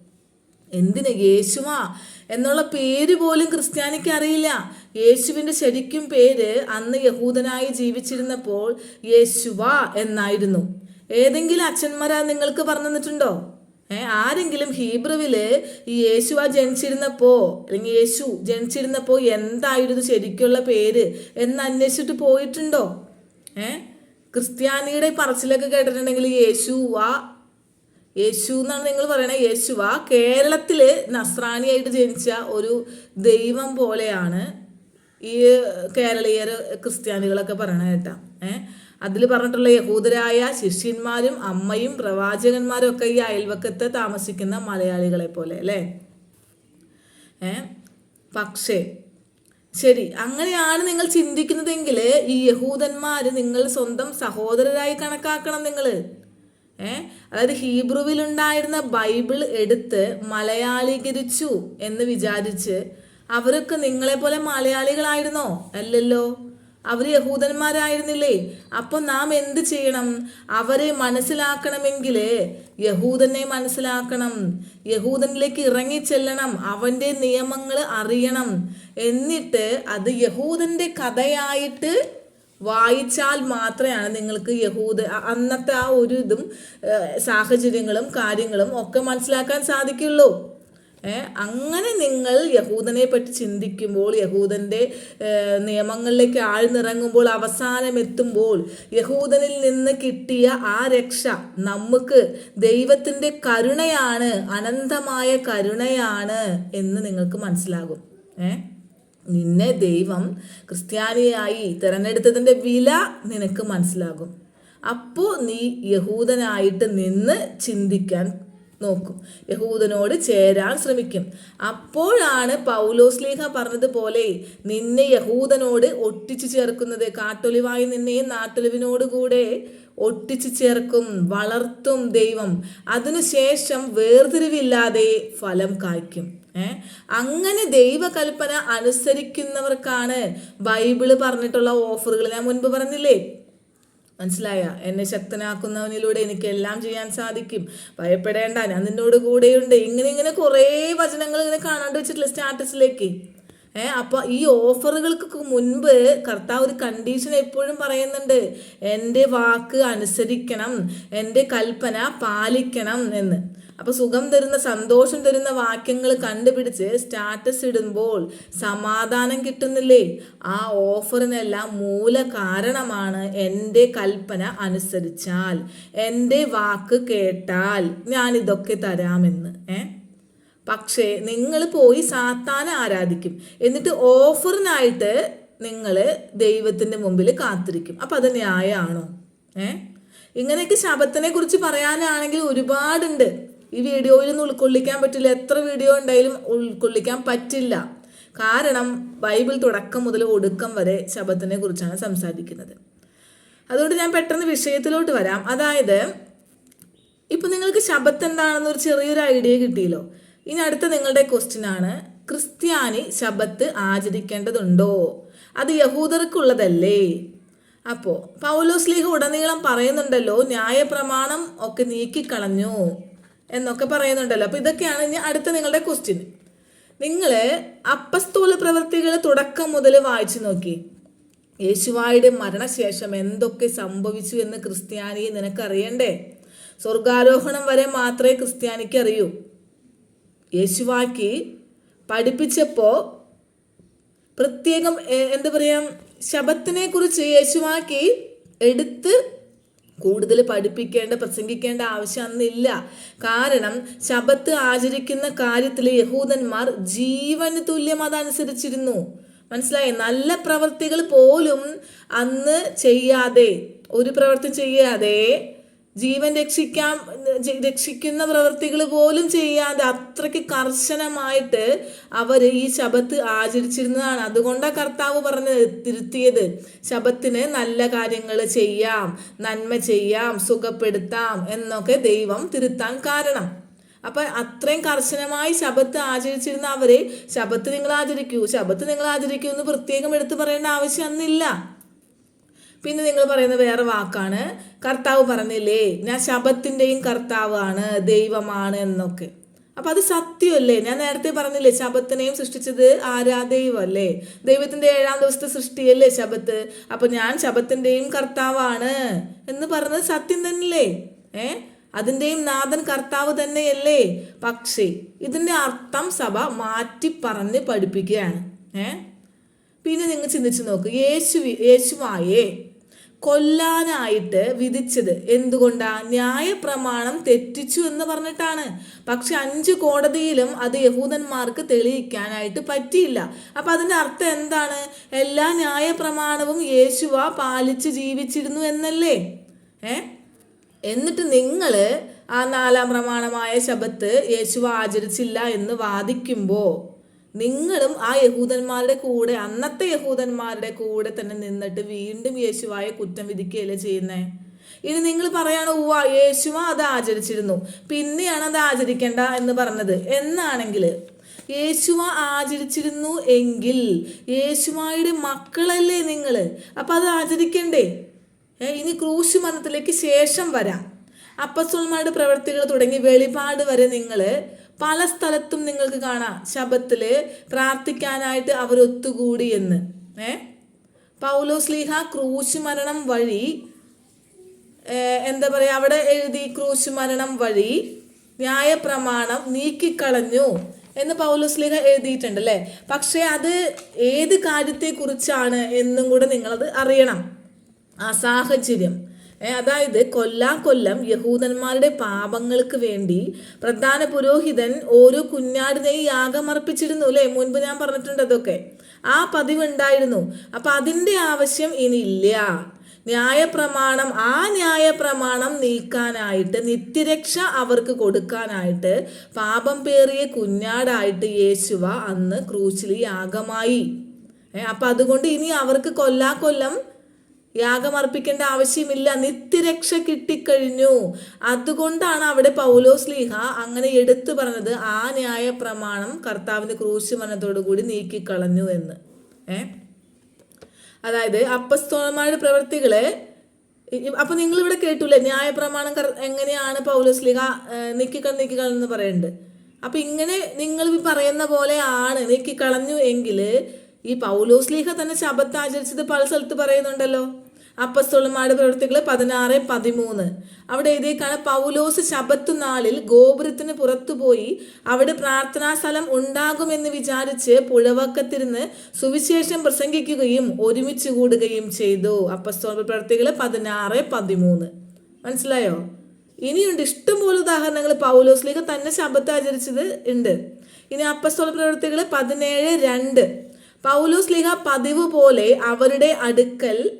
എന്തിന്? യേശുവാ. എന്നുള്ള പേര് പോലും ക്രിസ്ത്യാനിക്ക് അറിയില്ല. യേശുവിന്റെ ശരിക്കും പേര് അന്ന് യഹൂദനായി ജീവിച്ചിരുന്നപ്പോൾ യേശുവ എന്നായിരുന്നു. ഏതെങ്കിലും അച്ഛന്മാരാ നിങ്ങൾക്ക് പറഞ്ഞു തന്നിട്ടുണ്ടോ ഏ ആരെങ്കിലും ഹീബ്രുവിൽ ഈ യേശുവ ജനിച്ചിരുന്നപ്പോ അല്ലെങ്കിൽ യേശു ജനിച്ചിരുന്നപ്പോ എന്തായിരുന്നു ശരിക്കുള്ള പേര് എന്ന് അന്വേഷിച്ചിട്ട് പോയിട്ടുണ്ടോ? ഏ? ക്രിസ്ത്യാനിയുടെ പറച്ചിലൊക്കെ കേട്ടിട്ടുണ്ടെങ്കിൽ വാ. യേശു എന്നാണ് നിങ്ങൾ പറയണത് വാ. കേരളത്തിൽ നസ്രാണിയായിട്ട് ജനിച്ച ഒരു ദൈവം പോലെയാണ് ഈ കേരളീയർ ക്രിസ്ത്യാനികളൊക്കെ പറയണ കേട്ടാ. ഏഹ് അതിൽ പറഞ്ഞിട്ടുള്ള യഹൂദരായ ശിഷ്യന്മാരും അമ്മയും പ്രവാചകന്മാരും ഒക്കെ ഈ അയൽവക്കത്ത് താമസിക്കുന്ന മലയാളികളെ പോലെ അല്ലേ? ഏ? പക്ഷേ ശരി അങ്ങനെയാണ് നിങ്ങൾ ചിന്തിക്കുന്നതെങ്കിൽ ഈ യഹൂദന്മാർ നിങ്ങൾ സ്വന്തം സഹോദരരായി കണക്കാക്കണം നിങ്ങൾ ഏ? അതായത് ഹീബ്രുവിലുണ്ടായിരുന്ന ബൈബിൾ എടുത്ത് മലയാളീകരിച്ചു എന്ന് വിചാരിച്ച് അവർക്ക് നിങ്ങളെ പോലെ മലയാളികളായിരുന്നോ? അല്ലല്ലോ. അവർ യഹൂദന്മാരായിരുന്നില്ലേ? അപ്പം നാം എന്ത് ചെയ്യണം? അവരെ മനസ്സിലാക്കണമെങ്കിൽ യഹൂദനെ മനസ്സിലാക്കണം. യഹൂദനിലേക്ക് ഇറങ്ങിച്ചെല്ലണം. അവന്റെ നിയമങ്ങൾ അറിയണം. എന്നിട്ട് അത് യഹൂദന്റെ കഥയായിട്ട് വായിച്ചാൽ മാത്രമാണ് നിങ്ങൾക്ക് യഹൂദ അന്നത്തെ ആ ഒരു ഇതും സാഹചര്യങ്ങളും കാര്യങ്ങളും ഒക്കെ മനസ്സിലാക്കാൻ സാധിക്കുള്ളൂ. അങ്ങനെ നിങ്ങൾ യഹൂദനെ പറ്റി ചിന്തിക്കുമ്പോൾ യഹൂദന്റെ നിയമങ്ങളിലേക്ക് ആഴ്ന്നിറങ്ങുമ്പോൾ അവസാനം എത്തുമ്പോൾ യഹൂദനിൽ നിന്ന് കിട്ടിയ ആ രക്ഷ നമുക്ക് ദൈവത്തിന്റെ കരുണയാണ് അനന്തമായ കരുണയാണ് എന്ന് നിങ്ങൾക്ക് മനസ്സിലാകും. ഏ നിന്നെ ദൈവം ക്രിസ്ത്യാനിയായി തിരഞ്ഞെടുത്തതിന്റെ വില നിനക്ക് മനസ്സിലാകും. അപ്പോൾ നീ യഹൂദനായിട്ട് നിന്ന് ചിന്തിക്കാൻ നോക്കും. യഹൂദനോട് ചേരാൻ ശ്രമിക്കും. അപ്പോഴാണ് പൗലോസ്ലീഹ പറഞ്ഞതുപോലെ നിന്നെ യഹൂദനോട് ഒട്ടിച്ചു ചേർക്കുന്നത്. കാട്ടൊലിവായി നിന്നെ നാട്ടൊലിവിനോടുകൂടെ ഒട്ടിച്ചു ചേർക്കും വളർത്തും ദൈവം. അതിനുശേഷം വേർതിരിവില്ലാതെ ഫലം കായ്ക്കും. അങ്ങനെ ദൈവകൽപ്പന അനുസരിക്കുന്നവർക്കാണ് ബൈബിൾ പറഞ്ഞിട്ടുള്ള ഓഫറുകൾ. ഞാൻ മുൻപ് പറഞ്ഞില്ലേ? മനസ്സിലായ? എന്നെ ശക്തനാക്കുന്നവനിലൂടെ എനിക്ക് എല്ലാം ചെയ്യാൻ സാധിക്കും. ഭയപ്പെടേണ്ട ഞാൻ നിന്നോട് കൂടെയുണ്ട്. ഇങ്ങനെ ഇങ്ങനെ കുറേ വചനങ്ങൾ ഇങ്ങനെ കാണാണ്ട് വെച്ചിട്ടില്ല സ്റ്റാറ്റസിലേക്ക്? ഏഹ് അപ്പോൾ ഈ ഓഫറുകൾക്ക് മുൻപ് കർത്താവ് ഒരു കണ്ടീഷൻ എപ്പോഴും പറയുന്നുണ്ട്. എന്റെ വാക്ക് അനുസരിക്കണം. എന്റെ കൽപ്പന പാലിക്കണം എന്ന്. അപ്പോൾ സുഖം തരുന്ന സന്തോഷം തരുന്ന വാക്യങ്ങൾ കണ്ടുപിടിച്ച് സ്റ്റാറ്റസ് ഇടുമ്പോൾ സമാധാനം കിട്ടുന്നില്ലേ? ആ ഓഫറിനെല്ലാം മൂല കാരണമാണ് എന്റെ കൽപ്പന അനുസരിച്ചാൽ എന്റെ വാക്ക് കേട്ടാൽ ഞാൻ ഇതൊക്കെ തരാമെന്ന്. ഏ? പക്ഷേ നിങ്ങൾ പോയി സാത്താനെ ആരാധിക്കും. എന്നിട്ട് ഓഫറിനായിട്ട് നിങ്ങൾ ദൈവത്തിന്റെ മുമ്പിൽ കാത്തിരിക്കും. അപ്പം അത് ന്യായമാണോ? ഏ? ഇങ്ങനെയൊക്കെ ശബത്തിനെ കുറിച്ച് പറയാനാണെങ്കിൽ ഒരുപാടുണ്ട്. ഈ വീഡിയോയിലൊന്നും ഉൾക്കൊള്ളിക്കാൻ പറ്റില്ല. എത്ര വീഡിയോ ഉണ്ടായാലും ഉൾക്കൊള്ളിക്കാൻ പറ്റില്ല. കാരണം ബൈബിൾ തുടക്കം മുതൽ ഒടുക്കം വരെ ശബത്തിനെ കുറിച്ചാണ് സംസാരിക്കുന്നത്. അതുകൊണ്ട് ഞാൻ പെട്ടെന്ന് വിഷയത്തിലോട്ട് വരാം. അതായത് ഇപ്പം നിങ്ങൾക്ക് ശബത്ത് എന്താണെന്ന് ഒരു ചെറിയൊരു ഐഡിയ കിട്ടിയല്ലോ. ഇനി അടുത്ത നിങ്ങളുടെ ക്വസ്റ്റ്യൻ ആണ് ക്രിസ്ത്യാനി ശബത്ത് ആചരിക്കേണ്ടതുണ്ടോ? അത് യഹൂദർക്കുള്ളതല്ലേ? അപ്പോൾ പൗലോസ്ലീഹ ഉടനീളം പറയുന്നുണ്ടല്ലോ ന്യായപ്രമാണം ഒക്കെ നീക്കിക്കളഞ്ഞു. എന്നൊക്കെ പറയുന്നുണ്ടല്ലോ. അപ്പോൾ ഇതൊക്കെയാണ് ഇനി അടുത്ത നിങ്ങളുടെ ക്വസ്റ്റ്യൻ നിങ്ങൾ അപ്പസ്തോല പ്രവൃത്തികൾ തുടക്കം മുതൽ വായിച്ചു നോക്കി. യേശുവായുടെ മരണശേഷം എന്തൊക്കെ സംഭവിച്ചു എന്ന് ക്രിസ്ത്യാനിയെ നിനക്കറിയണ്ടേ? സ്വർഗാരോഹണം വരെ മാത്രമേ ക്രിസ്ത്യാനിക്ക് അറിയൂ. യേശുവാക്കി പഠിപ്പിച്ചപ്പോൾ പ്രത്യേകം എന്താ പറയാ ശബത്തിനെ കുറിച്ച് യേശുവാക്കി എടുത്ത് കൂടുതൽ പഠിപ്പിക്കേണ്ട പ്രസംഗിക്കേണ്ട ആവശ്യം അന്നില്ല കാരണം ശബത്ത് ആചരിക്കുന്ന കാര്യത്തിൽ യഹൂദന്മാർ ജീവന് തുല്യം അതനുസരിച്ചിരുന്നു. മനസ്സിലായി? നല്ല പ്രവൃത്തികൾ പോലും അന്ന് ചെയ്യാതെ ഒരു പ്രവൃത്തി ചെയ്യാതെ ജീവൻ രക്ഷിക്കാൻ രക്ഷിക്കുന്ന പ്രവൃത്തികൾ പോലും ചെയ്യാതെ അത്രയ്ക്ക് കർശനമായിട്ട് അവർ ഈ ശബത്ത് ആചരിച്ചിരുന്നതാണ്. അതുകൊണ്ടാണ് കർത്താവ് പറഞ്ഞ് തിരുത്തിയത്. ശബത്തിന് നല്ല കാര്യങ്ങൾ ചെയ്യാം നന്മ ചെയ്യാം സുഖപ്പെടുത്താം എന്നൊക്കെ ദൈവം തിരുത്താൻ കാരണം. അപ്പൊ അത്രയും കർശനമായി ശബത്ത് ആചരിച്ചിരുന്ന അവരെ ശബത്ത് നിങ്ങൾ ആചരിക്കൂ ശബത്ത് നിങ്ങൾ ആചരിക്കൂ എന്ന് പ്രത്യേകം എടുത്തു പറയേണ്ട ആവശ്യം അന്നില്ല. പിന്നെ നിങ്ങൾ പറയുന്ന വേറെ വാക്കാണ് കർത്താവ് പറഞ്ഞില്ലേ ഞാൻ ശബത്തിന്റെയും കർത്താവാണ് ദൈവമാണ് എന്നൊക്കെ. അപ്പം അത് സത്യമല്ലേ? ഞാൻ നേരത്തെ പറഞ്ഞില്ലേ ശബത്തിനെയും സൃഷ്ടിച്ചത് ആരാ? ദൈവമല്ലേ? ദൈവത്തിന്റെ ഏഴാം ദിവസത്തെ സൃഷ്ടിയല്ലേ ശബത്ത്? അപ്പം ഞാൻ ശബത്തിന്റെയും കർത്താവാണ് എന്ന് പറഞ്ഞത് സത്യം തന്നെയല്ലേ? ഏ? അതിന്റെയും നാഥൻ കർത്താവ് തന്നെയല്ലേ? പക്ഷേ ഇതിന്റെ അർത്ഥം സഭ മാറ്റി പറഞ്ഞ് പഠിപ്പിക്കുകയാണ്. ഏ? പിന്നെ നിങ്ങൾ ചിന്തിച്ചു നോക്ക് യേശു യേശുവായെ കൊല്ലാനായിട്ട് വിധിച്ചത്. എന്തുകൊണ്ടാ? ന്യായപ്രമാണം തെറ്റിച്ചു എന്ന് പറഞ്ഞിട്ടാണ്. പക്ഷെ അഞ്ച് കോടതിയിലും അത് യഹൂദന്മാർക്ക് തെളിയിക്കാനായിട്ട് പറ്റിയില്ല. അപ്പൊ അതിന്റെ അർത്ഥം എന്താണ്? എല്ലാ ന്യായപ്രമാണവും യേശുവ പാലിച്ച് ജീവിച്ചിരുന്നു എന്നല്ലേ? ഏ? എന്നിട്ട് നിങ്ങൾ ആ നാലാം പ്രമാണമായ ശബത്ത് യേശുവ ആചരിച്ചില്ല എന്ന് വാദിക്കുമ്പോൾ നിങ്ങളും ആ യഹൂദന്മാരുടെ കൂടെ അന്നത്തെ യഹൂദന്മാരുടെ കൂടെ തന്നെ നിന്നിട്ട് വീണ്ടും യേശുവായ കുറ്റം വിധിക്കുകയല്ലേ ചെയ്യുന്നേ? ഇനി നിങ്ങൾ പറയാണ് ഉവ്വ യേശുവ അത് ആചരിച്ചിരുന്നു. പിന്നെയാണ് അത് ആചരിക്കേണ്ട എന്ന് പറഞ്ഞത്. എന്നാണെങ്കിൽ യേശുവ ആചരിച്ചിരുന്നു എങ്കിൽ യേശുവായുടെ മക്കളല്ലേ നിങ്ങൾ അപ്പം അത് ആചരിക്കണ്ടേ? ഇനി ക്രൂശ് മരണത്തിലേക്ക് ശേഷം വരാം. അപ്പസ്വന്മാരുടെ പ്രവർത്തികൾ തുടങ്ങി വെളിപാട് വരെ നിങ്ങൾ പല സ്ഥലത്തും നിങ്ങൾക്ക് കാണാം. ശബത്തിൽ പ്രാർത്ഥിക്കാനായിട്ട് അവർ ഒത്തുകൂടി എന്ന്. ഏ? പൗലോസ്ലീഹ ക്രൂശ് മരണം വഴി എന്താ പറയുക അവിടെ എഴുതി ക്രൂശ് മരണം വഴി ന്യായപ്രമാണം നീക്കിക്കളഞ്ഞു എന്ന് പൗലോസ്ലീഹ എഴുതിയിട്ടുണ്ട് അല്ലേ? പക്ഷേ അത് ഏത് കാര്യത്തെക്കുറിച്ചാണ് എന്നും കൂടെ നിങ്ങളത് അറിയണം. ആ സാഹചര്യം. അതായത് കൊല്ലാ കൊല്ലം യഹൂദന്മാരുടെ പാപങ്ങൾക്ക് വേണ്ടി പ്രധാന പുരോഹിതൻ ഓരോ കുഞ്ഞാടിനെയും യാഗമർപ്പിച്ചിരുന്നു അല്ലേ? മുൻപ് ഞാൻ പറഞ്ഞിട്ടുണ്ട് അതൊക്കെ. ആ പതിവ് ഉണ്ടായിരുന്നു അപ്പൊ അതിന്റെ ആവശ്യം ഇനി ഇല്ല ന്യായപ്രമാണം ആ ന്യായപ്രമാണം നീക്കാനായിട്ട് നിത്യരക്ഷ അവർക്ക് കൊടുക്കാനായിട്ട് പാപം പേറിയ കുഞ്ഞാടായിട്ട് യേശുവ അന്ന് ക്രൂശിലി യാഗമായി അപ്പൊ അതുകൊണ്ട് ഇനി അവർക്ക് കൊല്ലാ കൊല്ലം യാഗമർപ്പിക്കേണ്ട ആവശ്യമില്ല. നിത്യരക്ഷ കിട്ടിക്കഴിഞ്ഞു. അതുകൊണ്ടാണ് അവിടെ പൗലോസ് ലീഹ അങ്ങനെ എടുത്തു പറഞ്ഞത് ആ ന്യായ പ്രമാണം കർത്താവിന്റെ ക്രൂശ് മരണത്തോടുകൂടി നീക്കിക്കളഞ്ഞു എന്ന്. ഏ? അതായത് അപ്പസ്തോലന്മാരുടെ പ്രവൃത്തികളെ അപ്പൊ നിങ്ങൾ ഇവിടെ കേട്ടൂലേ ന്യായ പ്രമാണം എങ്ങനെയാണ് പൗലോസ് ലീഹ നീക്കിക്കൾ എന്ന് പറയുന്നുണ്ട് അപ്പൊ ഇങ്ങനെ നിങ്ങൾ പറയുന്ന പോലെ ആണ് നീക്കിക്കളഞ്ഞു എങ്കിൽ ഈ പൗലോസ് ലീഹ തന്നെ ശബത്ത് ആചരിച്ചത് പല സ്ഥലത്ത് പറയുന്നുണ്ടല്ലോ. അപ്പസ്തോലന്മാരുടെ പ്രവൃത്തികൾ പതിനാറ് പതിമൂന്ന്. അവിടെ എഴുതിയേക്കാണ് പൗലോസ് ശബത്ത് നാളിൽ ഗോപുരത്തിന് പുറത്തുപോയി അവിടെ പ്രാർത്ഥനാ സ്ഥലം ഉണ്ടാകുമെന്ന് വിചാരിച്ച് പുഴവക്കത്തിരുന്ന് സുവിശേഷം പ്രസംഗിക്കുകയും ഒരുമിച്ച് കൂടുകയും ചെയ്തു. അപ്പസ്തോൾ പ്രവൃത്തികൾ പതിനാറ് പതിമൂന്ന്. മനസ്സിലായോ? ഇനിയുണ്ട് ഇഷ്ടംപോലെ ഉദാഹരണങ്ങൾ പൗലോസിലേക്ക് തന്നെ ശബത്ത് ആചരിച്ചത് ഉണ്ട്. ഇനി അപ്പസ്തോള പ്രവൃത്തികൾ പതിനേഴ് രണ്ട്. പൗലോസ് ലീഹ പതിവ് പോലെ അവരുടെ അടുക്കൽ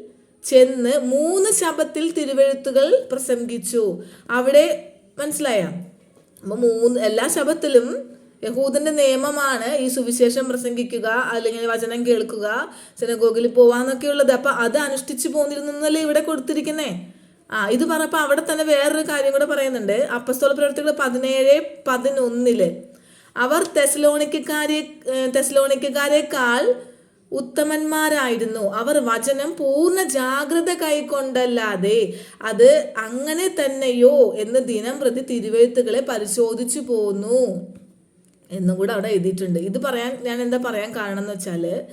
ചെന്ന് മൂന്ന് ശബത്തിൽ തിരുവെഴുത്തുകൾ പ്രസംഗിച്ചു. അവിടെ മനസ്സിലായ? അപ്പൊ മൂന്ന് എല്ലാ ശബത്തിലും യഹൂദന്റെ നിയമമാണ് ഈ സുവിശേഷം പ്രസംഗിക്കുക അല്ലെങ്കിൽ വചനം കേൾക്കുക സിനഗോഗിൽ പോവാന്നൊക്കെ ഉള്ളത് അപ്പൊ അത് അനുഷ്ഠിച്ചു പോന്നിരുന്നു എന്നല്ലേ ഇവിടെ കൊടുത്തിരിക്കുന്നേ? ആ ഇത് പറഞ്ഞപ്പോ അവിടെ തന്നെ വേറൊരു കാര്യം കൂടെ പറയുന്നുണ്ട്. അപ്പസ്തോല പ്രവർത്തികൾ പതിനേഴ് പതിനൊന്നിൽ. അവർ തെസ്ലോണിക്കാരെ തെസ്ലോണിക്കാരെക്കാൾ ഉത്തമന്മാരായിരുന്നു. അവർ വചനം പൂർണ ജാഗ്രത കൈക്കൊണ്ടല്ലാതെ അത് അങ്ങനെ തന്നെയോ എന്ന് ദിനം പ്രതി തിരുവെഴുത്തുകളെ പരിശോധിച്ചു പോന്നു. എന്നും കൂടെ അവിടെ എഴുതിയിട്ടുണ്ട്. ഇത് പറയാൻ ഞാൻ എന്താ പറയാൻ കാരണം എന്ന് വെച്ചാൽ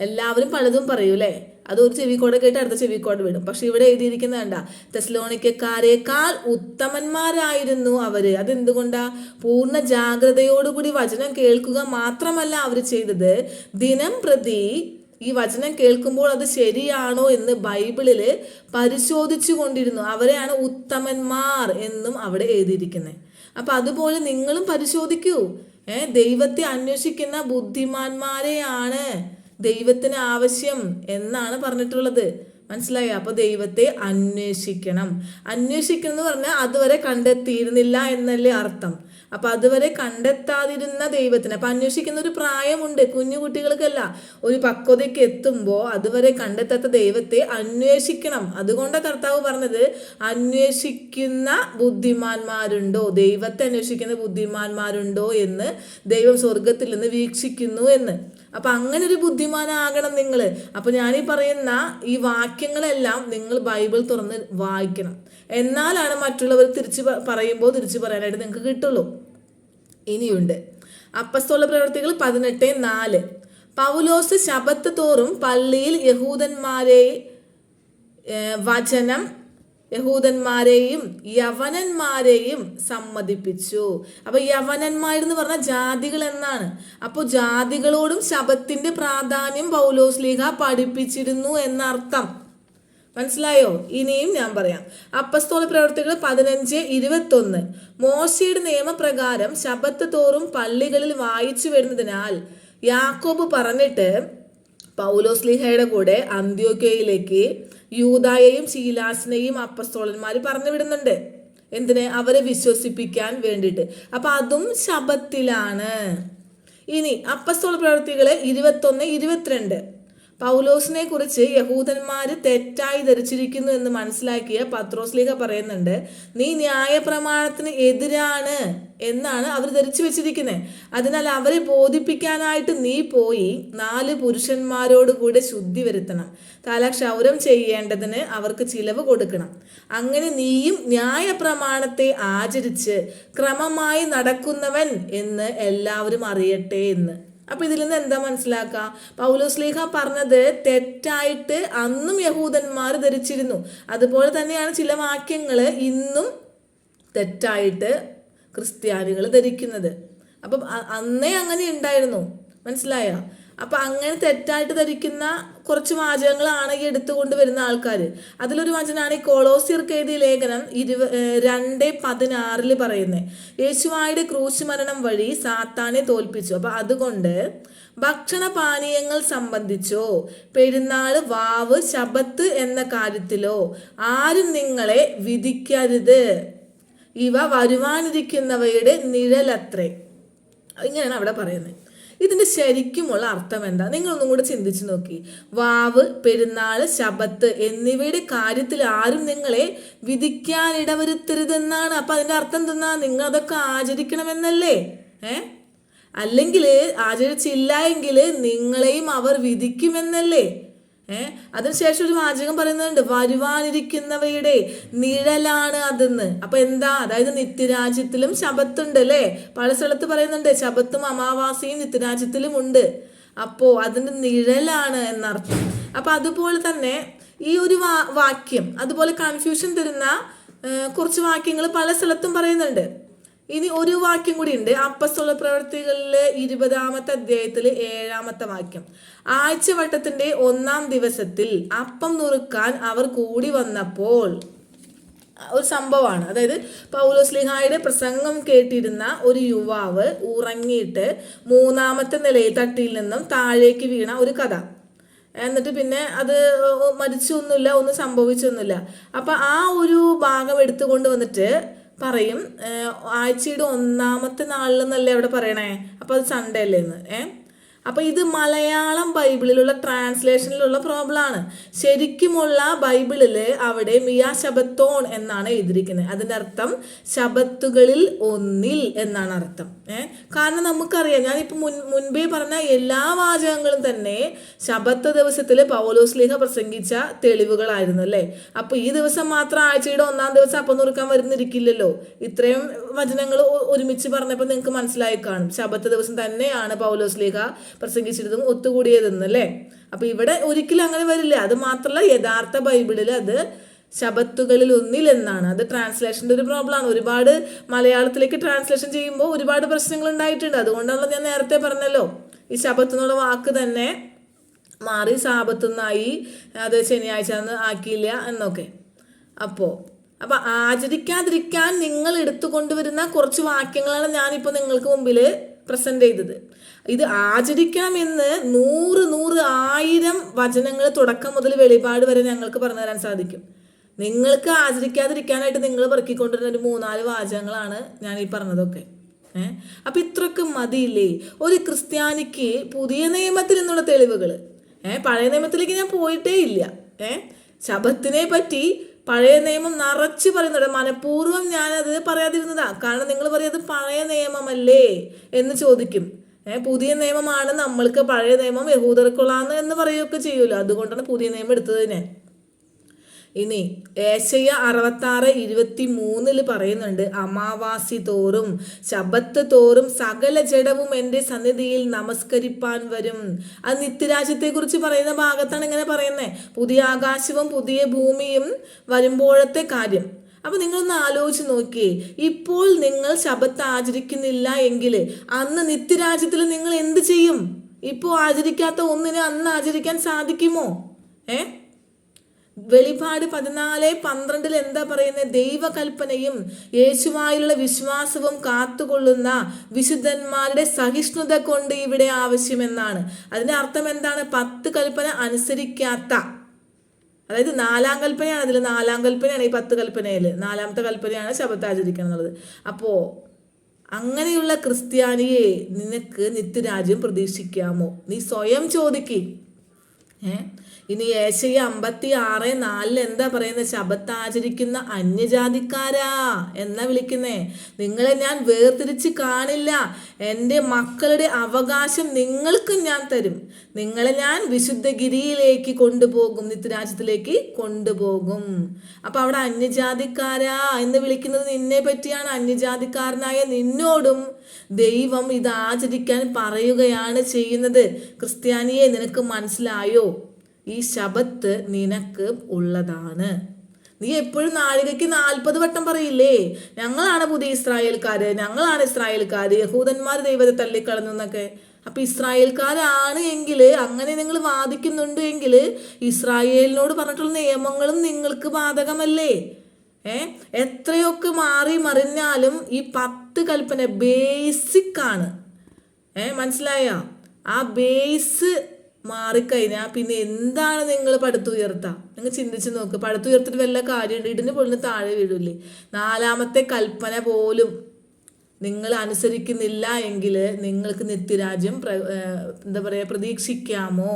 എല്ലാവരും പലതും പറയൂലേ? അത് ഒരു ചെവിക്കോട് കേട്ട് അടുത്ത ചെവിക്കോട് വിടും. പക്ഷെ ഇവിടെ എഴുതിയിരിക്കുന്ന കണ്ട തെസ്ലോണിക്കാരേക്കാൾ ഉത്തമന്മാരായിരുന്നു അവർ. അതെന്തുകൊണ്ടാ? പൂർണ ജാഗ്രതയോടുകൂടി വചനം കേൾക്കുക മാത്രമല്ല അവർ ചെയ്തത്. ദിനം പ്രതി ഈ വചനം കേൾക്കുമ്പോൾ അത് ശരിയാണോ എന്ന് ബൈബിളിൽ പരിശോധിച്ചു കൊണ്ടിരുന്നു. അവരെയാണ് ഉത്തമന്മാർ എന്നും അവിടെ എഴുതിയിരിക്കുന്നത് അപ്പൊ അതുപോലെ നിങ്ങളും പരിശോധിക്കൂ. ഏഹ് ദൈവത്തെ അന്വേഷിക്കുന്ന ബുദ്ധിമാന്മാരെയാണ്. ദൈവത്തിന് ആവശ്യം എന്നാണ് പറഞ്ഞിട്ടുള്ളത്. മനസ്സിലായോ? അപ്പോൾ ദൈവത്തെ അന്വേഷിക്കണം. അന്വേഷിക്കണം എന്ന് പറഞ്ഞാൽ അതുവരെ കണ്ടെത്തിയിരുന്നില്ല എന്നല്ലേ അർത്ഥം. അപ്പൊ അതുവരെ കണ്ടെത്താതിരുന്ന ദൈവത്തിന്. അപ്പം അന്വേഷിക്കുന്ന ഒരു പ്രായമുണ്ട്. കുഞ്ഞു കുട്ടികൾക്കല്ല ഒരു പക്വതയ്ക്ക് എത്തുമ്പോൾ അതുവരെ കണ്ടെത്താത്ത ദൈവത്തെ അന്വേഷിക്കണം. അതുകൊണ്ടാണ് കർത്താവ് പറഞ്ഞത് അന്വേഷിക്കുന്ന ബുദ്ധിമാന്മാരുണ്ടോ? ദൈവത്തെ അന്വേഷിക്കുന്ന ബുദ്ധിമാന്മാരുണ്ടോ എന്ന് ദൈവം സ്വർഗത്തിൽ നിന്ന് വീക്ഷിക്കുന്നു എന്ന്. അപ്പം അങ്ങനെ ഒരു ബുദ്ധിമാനാകണം നിങ്ങൾ അപ്പോൾ ഞാനീ പറയുന്ന ഈ വാക്യങ്ങളെല്ലാം നിങ്ങൾ ബൈബിൾ തുറന്ന് വായിക്കണം. എന്നാലാണ് മറ്റുള്ളവർ തിരിച്ചു പറയുമ്പോൾ തിരിച്ചു പറയാനായിട്ട് നിങ്ങൾക്ക് കിട്ടുള്ളൂ. ഇനിയുണ്ട്. അപ്പസ്തോല പ്രവർത്തികൾ പതിനെട്ട് നാല്. പൗലോസ് ശബത്ത് തോറും പള്ളിയിൽ യഹൂദന്മാരെ വചനം യഹൂദന്മാരെയും യവനന്മാരെയും സമ്മതിപ്പിച്ചു. അപ്പൊ യവനന്മാരെന്ന് പറഞ്ഞ ജാതികൾ എന്നാണ്. അപ്പോൾ ജാതികളോടും ശബത്തിന്റെ പ്രാധാന്യം പൗലോസ് ലീഗ പഠിപ്പിച്ചിരുന്നു എന്നർത്ഥം. മനസ്സിലായോ? ഇനിയും ഞാൻ പറയാം. അപ്പസ്തോല പ്രവർത്തികൾ പതിനഞ്ച് ഇരുപത്തൊന്ന്. മോശയുടെ നിയമപ്രകാരം ശബത്ത് തോറും പള്ളികളിൽ വായിച്ചു വരുന്നതിനാൽ യാക്കോബ് പറഞ്ഞിട്ട് പൗലോസ് ലീഹയുടെ കൂടെ അന്ത്യോക്കയിലേക്ക് യൂതായെയും ശീലാസിനെയും അപ്പസ്തോളന്മാർ പറഞ്ഞു വിടുന്നുണ്ട്. എന്തിനെ? അവരെ വിശ്വസിപ്പിക്കാൻ വേണ്ടിയിട്ട്. അപ്പൊ അതും ശബത്തിലാണ് ഇനി അപ്പസ്തോള പ്രവർത്തികൾ ഇരുപത്തൊന്ന് ഇരുപത്തിരണ്ട്. പൗലോസിനെ കുറിച്ച് യഹൂദന്മാർ തെറ്റായി ധരിച്ചിരിക്കുന്നു എന്ന് മനസ്സിലാക്കിയ പത്രോസ്ലീഹ പറയുന്നുണ്ട് നീ ന്യായപ്രമാണത്തിന് എതിരാണ് എന്നാണ് അവർ ധരിച്ചു വെച്ചിരിക്കുന്നത് അതിനാൽ അവരെ ബോധിപ്പിക്കാനായിട്ട് നീ പോയി നാല് പുരുഷന്മാരോട് കൂടെ ശുദ്ധി വരുത്തണം. തല ക്ഷൗരം ചെയ്യേണ്ടതിന് അവർക്ക് ചിലവ് കൊടുക്കണം. അങ്ങനെ നീയും ന്യായപ്രമാണത്തെ ആചരിച്ച് ക്രമമായി നടക്കുന്നവൻ എന്ന് എല്ലാവരും അറിയട്ടെ എന്ന്. അപ്പൊ ഇതിൽ നിന്ന് എന്താ മനസ്സിലാക്കുക പൗലോസ്ലീഹ പറഞ്ഞത് തെറ്റായിട്ട് അന്നും യഹൂദന്മാർ ധരിച്ചിരുന്നു. അതുപോലെ തന്നെയാണ് ചില വാക്യങ്ങൾ ഇന്നും തെറ്റായിട്ട് ക്രിസ്ത്യാനികൾ ധരിക്കുന്നത്. അപ്പം അന്നേ അങ്ങനെ ഉണ്ടായിരുന്നു. മനസ്സിലായോ? അപ്പൊ അങ്ങനെ തെറ്റായിട്ട് ധരിക്കുന്ന കുറച്ച് വാചകങ്ങളാണ് ഈ എടുത്തുകൊണ്ട് വരുന്ന ആൾക്കാർ അതിലൊരു വചനമാണ് ഈ കൊളോസിയർക്ക് എഴുതിയ ലേഖനം ഇരുപ രണ്ട് പതിനാറിൽ പറയുന്നത് യേശുവായുടെ ക്രൂശ് മരണം വഴി സാത്താനെ തോൽപ്പിച്ചു. അപ്പൊ അതുകൊണ്ട് ഭക്ഷണപാനീയങ്ങൾ സംബന്ധിച്ചോ പെരുന്നാൾ വാവ് ശബത്ത് എന്ന കാര്യത്തിലോ ആരും നിങ്ങളെ വിധിക്കരുത്. ഇവ വരുവാനിരിക്കുന്നവയുടെ നിഴലത്രേ. ഇങ്ങനെയാണ് അവിടെ പറയുന്നത് ഇതിന്റെ ശരിക്കുമുള്ള അർത്ഥം എന്താ? നിങ്ങളൊന്നും കൂടെ ചിന്തിച്ചു നോക്കി. വാവ് പെരുന്നാൾ ശബത്ത് എന്നിവയുടെ കാര്യത്തിൽ ആരും നിങ്ങളെ വിധിക്കാൻ ഇടവരുത്തരുതെന്നാണ്. അപ്പൊ അതിന്റെ അർത്ഥം എന്തെന്നാ നിങ്ങൾ അതൊക്കെ ആചരിക്കണമെന്നല്ലേ? ഏ? അല്ലെങ്കിൽ ആചരിച്ചില്ല എങ്കിൽ നിങ്ങളെയും അവർ വിധിക്കുമെന്നല്ലേ? ഏ? അതിനുശേഷം ഒരു വാചകം പറയുന്നുണ്ട് വരുവാനിരിക്കുന്നവയുടെ നിഴലാണ് അതെന്ന്. അപ്പൊ എന്താ? അതായത് നിത്യരാജ്യത്തിലും ശബത്തുണ്ട് അല്ലേ പല സ്ഥലത്ത് പറയുന്നുണ്ട് ശബത്തും അമാവാസിയും നിത്യരാജ്യത്തിലും ഉണ്ട്. അപ്പോ അതിന്റെ നിഴലാണ് എന്നർത്ഥം. അപ്പൊ അതുപോലെ തന്നെ ഈ ഒരു വാക്യം അതുപോലെ കൺഫ്യൂഷൻ തരുന്ന കുറച്ച് വാക്യങ്ങൾ പല സ്ഥലത്തും പറയുന്നുണ്ട്. ഇനി ഒരു വാക്യം കൂടി ഉണ്ട്. അപ്പസ്തോള പ്രവർത്തികളിലെ ഇരുപതാമത്തെ അധ്യായത്തിൽ ഏഴാമത്തെ വാക്യം. ആഴ്ചവട്ടത്തിന്റെ ഒന്നാം ദിവസത്തിൽ അപ്പം നുറുക്കാൻ അവർ കൂടി വന്നപ്പോൾ ഒരു സംഭവമാണ്. അതായത് പൗലോസ്ലിഹായുടെ പ്രസംഗം കേട്ടിരുന്ന ഒരു യുവാവ് ഉറങ്ങിയിട്ട് മൂന്നാമത്തെ നിലയിൽ തട്ടിയിൽ നിന്നും താഴേക്ക് വീണ ഒരു കഥ. എന്നിട്ട് പിന്നെ അത് മരിച്ചൊന്നുമില്ല ഒന്നും സംഭവിച്ചൊന്നുമില്ല. അപ്പം ആ ഒരു ഭാഗം എടുത്തുകൊണ്ട് വന്നിട്ട് പറയും ഏഹ്, ആഴ്ചയുടെ ഒന്നാമത്തെ നാളിൽ എന്നല്ലേ അവിടെ പറയണേ? അപ്പോൾ അത് സൺഡേ അല്ലേ എന്ന്. ഏ? അപ്പോൾ ഇത് മലയാളം ബൈബിളിലുള്ള ട്രാൻസ്ലേഷനിലുള്ള പ്രോബ്ലമാണ് ശരിക്കുമുള്ള ബൈബിളിൽ അവിടെ മിയാ ശബത്തോൺ എന്നാണ് എഴുതിയിരിക്കുന്നത്. അതിന്റെ അർത്ഥം ശബത്തുകളിൽ ഒന്നിൽ എന്നാണ് അർത്ഥം. ഏ? കാരണം നമുക്കറിയാം ഞാനിപ്പോൾ മുൻ മുൻപേ പറഞ്ഞ എല്ലാ വാചകങ്ങളും തന്നെ ശബത്ത് ദിവസത്തിൽ പൗലോസ്ലിഹ പ്രസംഗിച്ച തെളിവുകളായിരുന്നു അല്ലേ? അപ്പോൾ ഈ ദിവസം മാത്രം ആഴ്ചയുടെ ഒന്നാം ദിവസം അപ്പം നുറുക്കാൻ വരുന്നിരിക്കില്ലല്ലോ? ഇത്രയും വചനങ്ങൾ ഒരുമിച്ച് പറഞ്ഞപ്പോൾ നിങ്ങൾക്ക് മനസ്സിലായി കാണും. ശബത്ത് ദിവസം തന്നെയാണ് പൗലോസ്ലിഹ പ്രസംഗിച്ചിരുന്നതും ഒത്തുകൂടിയതെന്ന് അല്ലേ? അപ്പോൾ ഇവിടെ ഒരിക്കലും അങ്ങനെ വരില്ല. അത് മാത്രമല്ല യഥാർത്ഥ ബൈബിളിൽ അത് ശബത്തുകളിൽ ഒന്നിലെന്നാണ് അത് ട്രാൻസ്ലേഷന്റെ ഒരു പ്രോബ്ലമാണ് ഒരുപാട് മലയാളത്തിലേക്ക് ട്രാൻസ്ലേഷൻ ചെയ്യുമ്പോൾ ഒരുപാട് പ്രശ്നങ്ങൾ ഉണ്ടായിട്ടുണ്ട്. അതുകൊണ്ടാണല്ലോ ഞാൻ നേരത്തെ പറഞ്ഞല്ലോ. ഈ ശബത്ത് എന്നുള്ള വാക്ക് തന്നെ മാറി സാപത്തുനിന്നായി അത് ശനിയാഴ്ച ആക്കിയില്ല എന്നൊക്കെ. അപ്പോൾ അപ്പൊ ആചരിക്കാതിരിക്കാൻ നിങ്ങൾ എടുത്തുകൊണ്ടുവരുന്ന കുറച്ച് വാക്യങ്ങളാണ് ഞാനിപ്പോൾ നിങ്ങൾക്ക് മുമ്പിൽ പ്രസന്റ് ചെയ്തത്. ഇത് ആചരിക്കണമെന്ന് നൂറ് നൂറ് ആയിരം വചനങ്ങൾ തുടക്കം മുതൽ വെളിപാട് വരെ ഞങ്ങൾക്ക് പറഞ്ഞു തരാൻ സാധിക്കും. നിങ്ങൾക്ക് ആചരിക്കാതിരിക്കാനായിട്ട് നിങ്ങൾ പെറുക്കിക്കൊണ്ടിരുന്ന ഒരു മൂന്നാൽ വാചകങ്ങളാണ് ഞാൻ ഈ പറഞ്ഞതൊക്കെ. ഏഹ് അപ്പം ഇത്രയൊക്കെ മതിയില്ലേ? ഒരു ക്രിസ്ത്യാനിക്ക് പുതിയ നിയമത്തിൽ നിന്നുള്ള തെളിവുകൾ ഏഹ് പഴയ നിയമത്തിലേക്ക് ഞാൻ പോയിട്ടേ ഇല്ല. ഏഹ് ശബത്തിനെ പറ്റി പഴയ നിയമം നിറച്ച് പറയുന്നുണ്ട്. മനഃപൂർവം ഞാനത് പറയാതിരുന്നതാ. കാരണം നിങ്ങൾ പറയത് പഴയ നിയമമല്ലേ? എന്ന് ചോദിക്കും. ഏഹ് പുതിയ നിയമമാണ് നമ്മൾക്ക് പഴയ നിയമം യഹൂദർക്കുള്ളാന്ന് എന്ന് പറയുകയൊക്കെ ചെയ്യുമല്ലോ. അതുകൊണ്ടാണ് പുതിയ നിയമം എടുത്തത് ഞാൻ. ഇനി ഏശയ്യ അറുപത്താറ് ഇരുപത്തി മൂന്നിൽ പറയുന്നുണ്ട് അമാവാസി തോറും ശബത്ത് തോറും സകല ജഡവും എന്റെ സന്നിധിയിൽ നമസ്കരിപ്പാൻ വരും. അത് നിത്യരാജ്യത്തെക്കുറിച്ച് പറയുന്ന ഭാഗത്താണ് ഇങ്ങനെ പറയുന്നത് പുതിയ ആകാശവും പുതിയ ഭൂമിയും വരുമ്പോഴത്തെ കാര്യം. അപ്പൊ നിങ്ങളൊന്ന് ആലോചിച്ച് നോക്കിയേ ഇപ്പോൾ നിങ്ങൾ ശബത്ത് ആചരിക്കുന്നില്ല എങ്കിൽ അന്ന് നിത്യരാജ്യത്തിൽ നിങ്ങൾ എന്ത് ചെയ്യും? ഇപ്പോൾ ആചരിക്കാത്ത ഒന്നിനെ അന്ന് ആചരിക്കാൻ സാധിക്കുമോ? ഏ? വെളിപാട് പതിനാല് പന്ത്രണ്ടിൽ എന്താ പറയുന്നത് ദൈവകൽപ്പനയും യേശുവായുള്ള വിശ്വാസവും കാത്തുകൊള്ളുന്ന വിശുദ്ധന്മാരുടെ സഹിഷ്ണുത കൊണ്ട് ഇവിടെ ആവശ്യമെന്നാണ്. അതിന്റെ അർത്ഥം എന്താണ്? പത്ത് കൽപ്പന അനുസരിക്കാത്ത. അതായത് നാലാം കൽപ്പനയാണ്. അതിൽ നാലാം കൽപ്പനയാണ് ഈ പത്ത് കൽപ്പനയിൽ നാലാമത്തെ കൽപ്പനയാണ് ശബത്ത് ആചരിക്കണം എന്നുള്ളത് അപ്പോൾ അങ്ങനെയുള്ള ക്രിസ്ത്യാനിയെ നിനക്ക് നിത്യരാജ്യം പ്രതീക്ഷിക്കാമോ? നീ സ്വയം ചോദിക്കേ. ഏഹ് ഇനി ഏശയ അമ്പത്തി ആറ് നാലിൽ എന്താ പറയുന്നത് ശബത്താചരിക്കുന്ന അന്യജാതിക്കാരാ എന്നാ വിളിക്കുന്നേ? നിങ്ങളെ ഞാൻ വേർതിരിച്ച് കാണില്ല. എന്റെ മക്കളുടെ അവകാശം നിങ്ങൾക്കും ഞാൻ തരും. നിങ്ങളെ ഞാൻ വിശുദ്ധഗിരിയിലേക്ക് കൊണ്ടുപോകും. നിത്യരാജ്യത്തിലേക്ക് കൊണ്ടുപോകും. അപ്പം അവിടെ അന്യജാതിക്കാരാ എന്ന് വിളിക്കുന്നത് നിന്നെ പറ്റിയാണ്. അന്യജാതിക്കാരനായ നിന്നോടും ദൈവം ഇത് ആചരിക്കാൻ പറയുകയാണ് ചെയ്യുന്നത്. ക്രിസ്ത്യാനിയെ നിനക്ക് മനസ്സിലായോ? ഈ ശബത്ത് നിനക്ക് ഉള്ളതാണ്. നീ എപ്പോഴും നാഴികയ്ക്ക് നാൽപ്പത് വട്ടം പറയില്ലേ? ഞങ്ങളാണ് പുതിയ ഇസ്രായേൽക്കാര് ഞങ്ങളാണ് ഇസ്രായേൽക്കാര് യഹൂദന്മാർ ദൈവത്തെ തള്ളിക്കളഞ്ഞു എന്നൊക്കെ. അപ്പൊ ഇസ്രായേൽക്കാരാണ് എങ്കിൽ അങ്ങനെ നിങ്ങൾ വാദിക്കുന്നുണ്ട് എങ്കിൽ ഇസ്രായേലിനോട് പറഞ്ഞിട്ടുള്ള നിയമങ്ങളും നിങ്ങൾക്ക് ബാധകമല്ലേ? ഏ? എത്രയൊക്കെ മാറി മറിഞ്ഞാലും ഈ പത്ത് കൽപ്പന ബേസിക് ആണ്. ഏ? മനസ്സിലായോ? ആ ബേസ് മാറിക്കഴിഞ്ഞാൽ പിന്നെ എന്താണ് നിങ്ങൾ പടുത്തുയർത്താം? നിങ്ങൾ ചിന്തിച്ച് നോക്ക്. പടുത്തുയർത്തിട്ട് വല്ല കാര്യമുണ്ട്? ഇടിന് പൊളിന് താഴെ വീഴില്ലേ? നാലാമത്തെ കൽപ്പന പോലും നിങ്ങൾ അനുസരിക്കുന്നില്ല എങ്കിൽ നിങ്ങൾക്ക് നിത്യരാജ്യം എന്താ പറയുക പ്രതീക്ഷിക്കാമോ?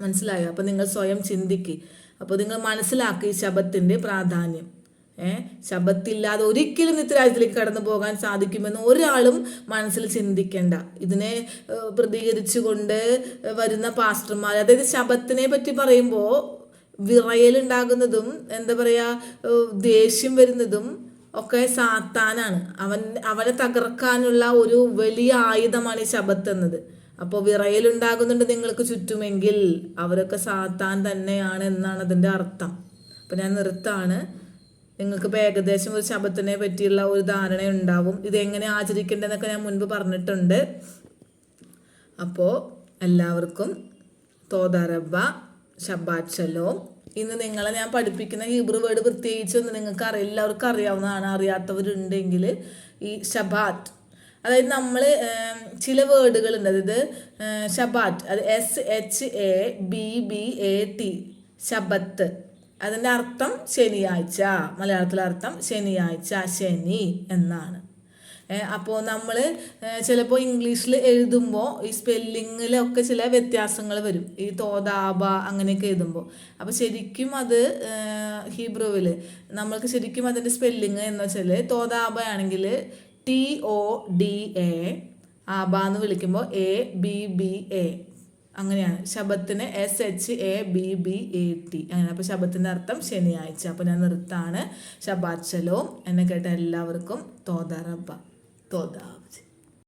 മനസ്സിലായോ? അപ്പം നിങ്ങൾ സ്വയം ചിന്തിക്ക്. അപ്പോൾ നിങ്ങൾ മനസ്സിലാക്കി ശബത്തിന്റെ പ്രാധാന്യം. ഏഹ് ശബത്തില്ലാതെ ഒരിക്കലും നിത്യരാജ്യത്തിലേക്ക് കടന്നു പോകാൻ സാധിക്കുമെന്ന് ഒരാളും മനസ്സിൽ ചിന്തിക്കേണ്ട. ഇതിനെ പ്രതികരിച്ചുകൊണ്ട് വരുന്ന പാസ്റ്റർമാർ അതായത് ശബത്തിനെ പറ്റി പറയുമ്പോൾ വിറയലുണ്ടാകുന്നതും എന്താ പറയുക ദേഷ്യം വരുന്നതും ഒക്കെ സാത്താനാണ്. അവൻ അവനെ തകർക്കാനുള്ള ഒരു വലിയ ആയുധമാണ് ഈ ശബത്ത് എന്നത്. അപ്പോൾ വിറയലുണ്ടാകുന്നുണ്ട് നിങ്ങൾക്ക് ചുറ്റുമെങ്കിൽ. അവരൊക്കെ സാത്താൻ തന്നെയാണ് എന്നാണ് അതിന്റെ അർത്ഥം. അപ്പം ഞാൻ നിർത്താണ്. നിങ്ങൾക്ക് ഇപ്പോൾ ഏകദേശം ഒരു ശബത്തിനെ പറ്റിയുള്ള ഒരു ധാരണ ഉണ്ടാവും ഇത് എങ്ങനെ ആചരിക്കേണ്ടതെന്നൊക്കെ ഞാൻ മുൻപ് പറഞ്ഞിട്ടുണ്ട്. അപ്പോൾ എല്ലാവർക്കും തോതാരബ്ബ ഷലോം ഇന്ന് നിങ്ങളെ ഞാൻ പഠിപ്പിക്കുന്ന ഹീബ്രു വേർഡ് പ്രത്യേകിച്ചൊന്നും നിങ്ങൾക്ക് അറിയാം എല്ലാവർക്കും അറിയാവുന്നതാണ്. അറിയാത്തവരുണ്ടെങ്കിൽ ഈ ഷബാറ്റ് അതായത് നമ്മൾ ചില വേർഡുകളുണ്ട്. അതായത് ഷബാറ്റ് അത് S H A B B A T. Shabbat. അതിന്റെ അർത്ഥം ശനിയാഴ്ച മലയാളത്തിലെ അർത്ഥം ശനിയാഴ്ച ശനി എന്നാണ്. അപ്പോൾ നമ്മൾ ചിലപ്പോൾ ഇംഗ്ലീഷിൽ എഴുതുമ്പോൾ ഈ സ്പെല്ലിങ്ങിലൊക്കെ ചില വ്യത്യാസങ്ങൾ വരും. ഈ തോതാബ അങ്ങനെയൊക്കെ എഴുതുമ്പോൾ. അപ്പോൾ ശരിക്കും അത് ഹീബ്രുവിൽ നമ്മൾക്ക് ശരിക്കും അതിന്റെ സ്പെല്ലിങ് എന്ന് വെച്ചാൽ തോതാബ ആണെങ്കിൽ ടി ഒ ഡി എ ആബ എന്ന് വിളിക്കുമ്പോൾ എ ബി ബി എ. അങ്ങനെയാണ്. ശബത്തിന് S H A B B A T അങ്ങനെ. അപ്പോൾ ശബത്തിന്റെ അർത്ഥം ശനിയാഴ്ച. അപ്പോൾ ഞാൻ നിർത്താണ്. ശബാച്ചലോ എന്നെ കേട്ട എല്ലാവർക്കും തോതാറബ. തോതാബ